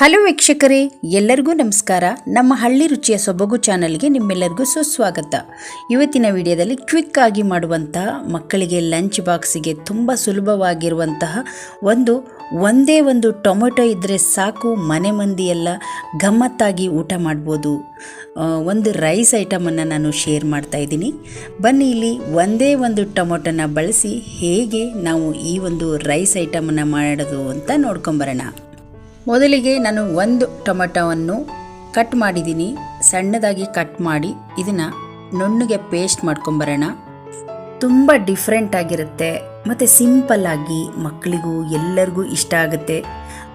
Hello ವೀಕ್ಷಕರೇ, ಎಲ್ಲರಿಗೂ ನಮಸ್ಕಾರ. ನಮ್ಮ ಹಳ್ಳಿ ರುಚಿಯ ಸೊಬಗು ಚಾನಲ್ಗೆ ನಿಮ್ಮೆಲ್ಲರಿಗೂ ಸುಸ್ವಾಗತ. ಇವತ್ತಿನ ವಿಡಿಯೋದಲ್ಲಿ ಕ್ವಿಕ್ ಆಗಿ ಮಾಡುವಂತಹ, ಮಕ್ಕಳಿಗೆ ಲಂಚ್ ಬಾಕ್ಸಿಗೆ ತುಂಬ ಸುಲಭವಾಗಿರುವಂತಹ ಒಂದು, ಒಂದೇ ಒಂದು ಟೊಮೆಟೊ ಇದ್ದರೆ ಸಾಕು, ಮನೆ ಮಂದಿಯೆಲ್ಲ ಗಮ್ಮತ್ತಾಗಿ ಊಟ ಮಾಡ್ಬೋದು. ಒಂದು ರೈಸ್ ಐಟಮನ್ನು ನಾನು ಶೇರ್ ಮಾಡ್ತಾ ಇದ್ದೀನಿ. ಬನ್ನಿ ಇಲ್ಲಿ ಒಂದೇ ಒಂದು ಟೊಮೊಟೊನ ಬಳಸಿ ಹೇಗೆ ನಾವು ಈ ಒಂದು ರೈಸ್ ಐಟಮನ್ನು ಮಾಡೋದು ಅಂತ ನೋಡ್ಕೊಂಬರೋಣ. ಮೊದಲಿಗೆ ನಾನು ಒಂದು ಟೊಮೆಟೊವನ್ನು ಕಟ್ ಮಾಡಿದ್ದೀನಿ. ಸಣ್ಣದಾಗಿ ಕಟ್ ಮಾಡಿ ಇದನ್ನು ನುಣ್ಣಗೆ ಪೇಸ್ಟ್ ಮಾಡ್ಕೊಂಬರೋಣ. ತುಂಬ ಡಿಫ್ರೆಂಟ್ ಆಗಿರುತ್ತೆ. ಮತ್ತು ಸಿಂಪಲ್ಲಾಗಿ ಮಕ್ಕಳಿಗೂ ಎಲ್ಲರಿಗೂ ಇಷ್ಟ ಆಗುತ್ತೆ.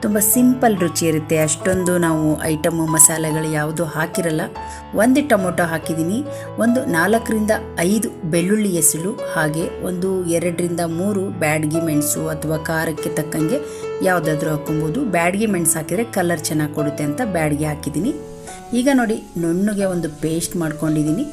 ತುಂಬ ಸಿಂಪಲ್ ರುಚಿ ಇರುತ್ತೆ ಅಷ್ಟೊಂದು ನಾವು ಐಟಮು, ಮಸಾಲೆಗಳು ಯಾವುದು ಹಾಕಿರಲ್ಲ. ಒಂದು ಟೊಮೊಟೊ ಹಾಕಿದ್ದೀನಿ. ಒಂದು ನಾಲ್ಕರಿಂದ ಐದು ಬೆಳ್ಳುಳ್ಳಿ ಎಸಳು, ಹಾಗೆ ಒಂದು ಎರಡರಿಂದ ಮೂರು ಬ್ಯಾಡ್ಗಿ ಮೆಣಸು ಅಥವಾ ಖಾರಕ್ಕೆ ತಕ್ಕಂಗೆ ಯಾವುದಾದ್ರೂ ಹಾಕೊಬೋದು ಬ್ಯಾಡ್ಗಿ ಮೆಣಸು ಹಾಕಿದರೆ ಕಲರ್ ಚೆನ್ನಾಗಿ ಕೊಡುತ್ತೆ ಅಂತ ಬ್ಯಾಡ್ಗೆ ಹಾಕಿದ್ದೀನಿ. ಈಗ ನೋಡಿ, ನುಣ್ಣಗೆ ಒಂದು ಪೇಸ್ಟ್ ಮಾಡ್ಕೊಂಡಿದ್ದೀನಿ.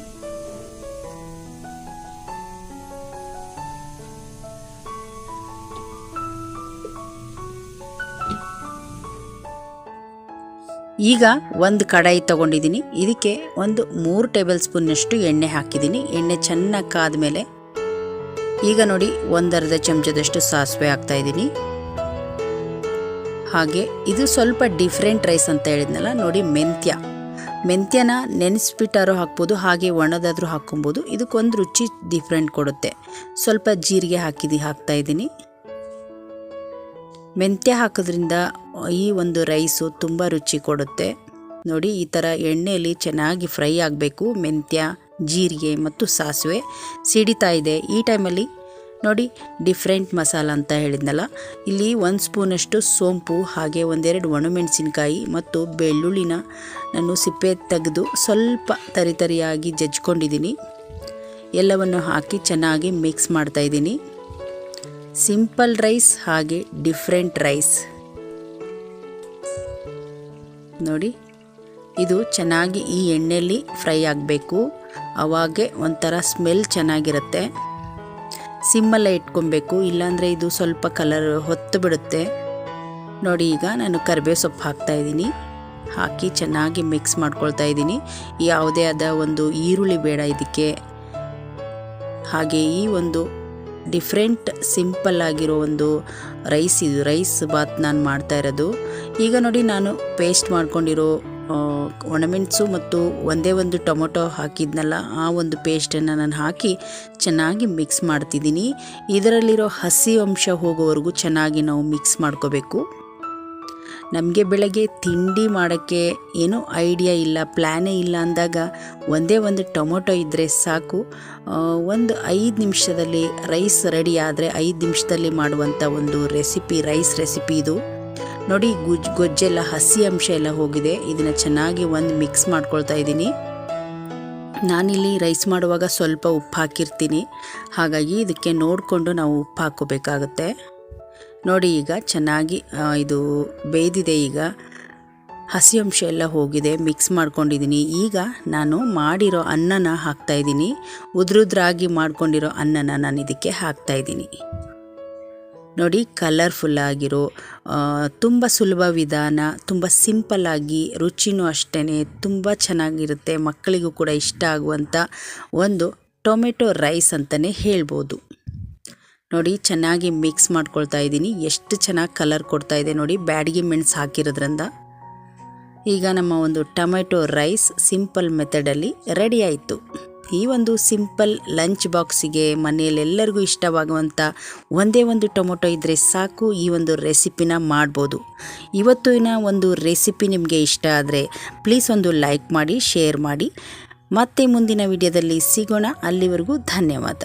ಈಗ ಒಂದು ಕಡಾಯಿ ತಗೊಂಡಿದ್ದೀನಿ. ಇದಕ್ಕೆ ಒಂದು ಮೂರು ಟೇಬಲ್ ಸ್ಪೂನ್ನಷ್ಟು ಎಣ್ಣೆ ಹಾಕಿದ್ದೀನಿ. ಎಣ್ಣೆ ಚೆನ್ನಾಗಿ ಕಾದ್ಮೇಲೆ ಈಗ ನೋಡಿ ಒಂದರ್ಧ ಚಮಚದಷ್ಟು ಸಾಸಿವೆ ಹಾಕ್ತಾ ಇದ್ದೀನಿ. ಹಾಗೆ ಇದು ಸ್ವಲ್ಪ ಡಿಫ್ರೆಂಟ್ ರೈಸ್ ಅಂತ ಹೇಳಿದ್ನಲ್ಲ, ನೋಡಿ ಮೆಂತ್ಯ. ಮೆಂತ್ಯನ ನೆನೆಸ್ಬಿಟ್ಟಾರು ಹಾಕ್ಬೋದು, ಹಾಗೆ ಒಣದಾದರೂ ಹಾಕ್ಕೊಬೋದು. ಇದಕ್ಕೊಂದು ರುಚಿ ಡಿಫ್ರೆಂಟ್ ಕೊಡುತ್ತೆ. ಸ್ವಲ್ಪ ಜೀರಿಗೆ ಹಾಕಿದಿ ಹಾಕ್ತಾ ಇದ್ದೀನಿ. ಮೆಂತ್ಯ ಹಾಕೋದ್ರಿಂದ ಈ ಒಂದು ರೈಸು ತುಂಬ ರುಚಿ ಕೊಡುತ್ತೆ. ನೋಡಿ, ಈ ಥರ ಎಣ್ಣೆಯಲ್ಲಿ ಚೆನ್ನಾಗಿ ಫ್ರೈ ಆಗಬೇಕು. ಮೆಂತ್ಯ, ಜೀರಿಗೆ ಮತ್ತು ಸಾಸಿವೆ ಸಿಡಿತಾ ಇದೆ. ಈ ಟೈಮಲ್ಲಿ ನೋಡಿ, ಡಿಫ್ರೆಂಟ್ ಮಸಾಲ ಅಂತ ಹೇಳಿದ್ನಲ್ಲ. ಇಲ್ಲಿ ಒಂದು ಸ್ಪೂನಷ್ಟು ಸೋಂಪು, ಹಾಗೆ ಒಂದೆರಡು ಒಣಮೆಣಸಿನ್ಕಾಯಿ ಮತ್ತು ಬೆಳ್ಳುಳ್ಳಿನ ನಾನು ಸಿಪ್ಪೆ ತೆಗೆದು ಸ್ವಲ್ಪ ತರಿತರಿಯಾಗಿ ಜಜ್ಕೊಂಡಿದ್ದೀನಿ. ಎಲ್ಲವನ್ನು ಹಾಕಿ ಚೆನ್ನಾಗಿ ಮಿಕ್ಸ್ ಮಾಡ್ತಾ ಇದ್ದೀನಿ. ಸಿಂಪಲ್ ರೈಸ್ ಹಾಗೆ ಡಿಫ್ರೆಂಟ್ ರೈಸ್. ನೋಡಿ, ಇದು ಚೆನ್ನಾಗಿ ಈ ಎಣ್ಣೆಯಲ್ಲಿ ಫ್ರೈ ಆಗಬೇಕು. ಅವಾಗೆ ಒಂಥರ ಸ್ಮೆಲ್ ಚೆನ್ನಾಗಿರುತ್ತೆ. ಸಿಮ್ಮಲ್ಲೇ ಇಟ್ಕೊಬೇಕು, ಇಲ್ಲಾಂದರೆ ಇದು ಸ್ವಲ್ಪ ಕಲರ್ ಹೊತ್ತು ಬಿಡುತ್ತೆ. ನೋಡಿ, ಈಗ ನಾನು ಕರಿಬೇವು ಸೊಪ್ಪು ಹಾಕ್ತಾ ಇದ್ದೀನಿ. ಹಾಕಿ ಚೆನ್ನಾಗಿ ಮಿಕ್ಸ್ ಮಾಡ್ಕೊಳ್ತಾ ಇದ್ದೀನಿ. ಯಾವುದೇ ಆದ ಒಂದು ಈರುಳ್ಳಿ ಬೇಡ ಇದಕ್ಕೆ. ಹಾಗೆ ಈ ಒಂದು ಡಿಫ್ರೆಂಟ್ ಸಿಂಪಲ್ ಆಗಿರೋ ಒಂದು ರೈಸ್ ಇದು. ರೈಸ್ ಬಾತ್ ನಾನು ಮಾಡ್ತಾ ಇರೋದು. ಈಗ ನೋಡಿ ನಾನು ಪೇಸ್ಟ್ ಮಾಡ್ಕೊಂಡಿರೋ ಒಣಮೆಣಸು ಮತ್ತು ಒಂದೇ ಒಂದು ಟೊಮೊಟೊ ಹಾಕಿದ್ನಲ್ಲ, ಆ ಒಂದು ಪೇಸ್ಟನ್ನು ನಾನು ಹಾಕಿ ಚೆನ್ನಾಗಿ ಮಿಕ್ಸ್ ಮಾಡ್ತಿದ್ದೀನಿ. ಇದರಲ್ಲಿರೋ ಹಸಿ ಅಂಶ ಹೋಗೋವರೆಗೂ ಚೆನ್ನಾಗಿ ನಾವು ಮಿಕ್ಸ್ ಮಾಡ್ಕೋಬೇಕು. ನಮಗೆ ಬೆಳಗ್ಗೆ ತಿಂಡಿ ಮಾಡೋಕ್ಕೆ ಏನೂ ಐಡಿಯಾ ಇಲ್ಲ ಪ್ಲ್ಯಾನೇ ಇಲ್ಲ ಅಂದಾಗ ಒಂದೇ ಒಂದು ಟೊಮೊಟೊ ಇದ್ದರೆ ಸಾಕು. ಒಂದು ಐದು ನಿಮಿಷದಲ್ಲಿ ರೈಸ್ ರೆಡಿ ಆದರೆ ಐದು ನಿಮಿಷದಲ್ಲಿ ಮಾಡುವಂಥ ಒಂದು ರೆಸಿಪಿ, ರೈಸ್ ರೆಸಿಪಿ ಇದು. ನೋಡಿ, ಗುಜ್, ಗೊಜ್ಜೆಲ್ಲ ಹಸಿ ಅಂಶ ಎಲ್ಲ ಹೋಗಿದೆ. ಇದನ್ನು ಚೆನ್ನಾಗಿ ಒಂದು ಮಿಕ್ಸ್ ಮಾಡ್ಕೊಳ್ತಾ ಇದ್ದೀನಿ. ನಾನಿಲ್ಲಿ ರೈಸ್ ಮಾಡುವಾಗ ಸ್ವಲ್ಪ ಉಪ್ಪು ಹಾಕಿರ್ತೀನಿ. ಹಾಗಾಗಿ ಇದಕ್ಕೆ ನೋಡಿಕೊಂಡು ನಾವು ಉಪ್ಪು ಹಾಕೋಬೇಕಾಗುತ್ತೆ ನೋಡಿ ಈಗ ಚೆನ್ನಾಗಿ ಇದು ಬೇಯ್ದಿದೆ ಈಗ. ಹಸಿ ಅಂಶ ಎಲ್ಲ ಹೋಗಿದೆ ಮಿಕ್ಸ್ ಮಾಡ್ಕೊಂಡಿದ್ದೀನಿ ಈಗ ನಾನು ಮಾಡಿರೋ ಅನ್ನನ ಹಾಕ್ತಾ ಇದ್ದೀನಿ ಉದ್ರುದ್ರಾಗಿ ಮಾಡ್ಕೊಂಡಿರೋ ಅನ್ನನ ನಾನು ಇದಕ್ಕೆ ಹಾಕ್ತಾ ಇದ್ದೀನಿ ನೋಡಿ ಕಲರ್ಫುಲ್ ಆಗಿರೋ ಆ, ತುಂಬ ಸುಲಭ ವಿಧಾನ ತುಂಬ ಸಿಂಪಲ್ ಆಗಿ ರುಚಿನೂ ಅಷ್ಟೇ ತುಂಬ ಚೆನ್ನಾಗಿರುತ್ತೆ ಮಕ್ಕಳಿಗೂ ಕೂಡ ಇಷ್ಟ ಆಗುವಂಥ ಒಂದು ಟೊಮೆಟೊ ರೈಸ್ ಅಂತಲೇ ಹೇಳ್ಬೋದು. ನೋಡಿ, ಚೆನ್ನಾಗಿ ಮಿಕ್ಸ್ ಮಾಡ್ಕೊಳ್ತಾ ಇದ್ದೀನಿ. ಎಷ್ಟು ಚೆನ್ನಾಗಿ ಕಲರ್ ಕೊಡ್ತಾ ಇದೆ ನೋಡಿ, ಬ್ಯಾಡಿಗೆ ಮೆಣಸು ಹಾಕಿರೋದ್ರಿಂದ. ಈಗ ನಮ್ಮ ಒಂದು ಟೊಮೆಟೊ ರೈಸ್ ಸಿಂಪಲ್ ಮೆಥಡಲ್ಲಿ ರೆಡಿ ಆಯಿತು. ಈ ಒಂದು ಸಿಂಪಲ್ ಲಂಚ್ ಬಾಕ್ಸಿಗೆ ಮನೆಯಲ್ಲೆಲ್ಲರಿಗೂ ಇಷ್ಟವಾಗುವಂಥ ಒಂದೇ ಒಂದು ಟೊಮೊಟೊ ಇದ್ದರೆ ಸಾಕು, ಈ ಒಂದು ರೆಸಿಪಿನ ಮಾಡ್ಬೋದು. ಇವತ್ತಿನ ಒಂದು ರೆಸಿಪಿ ನಿಮಗೆ ಇಷ್ಟ ಆದರೆ ಪ್ಲೀಸ್ ಒಂದು ಲೈಕ್ ಮಾಡಿ ಶೇರ್ ಮಾಡಿ. ಮತ್ತೆ ಮುಂದಿನ ವಿಡಿಯೋದಲ್ಲಿ ಸಿಗೋಣ. ಅಲ್ಲಿವರೆಗೂ ಧನ್ಯವಾದ.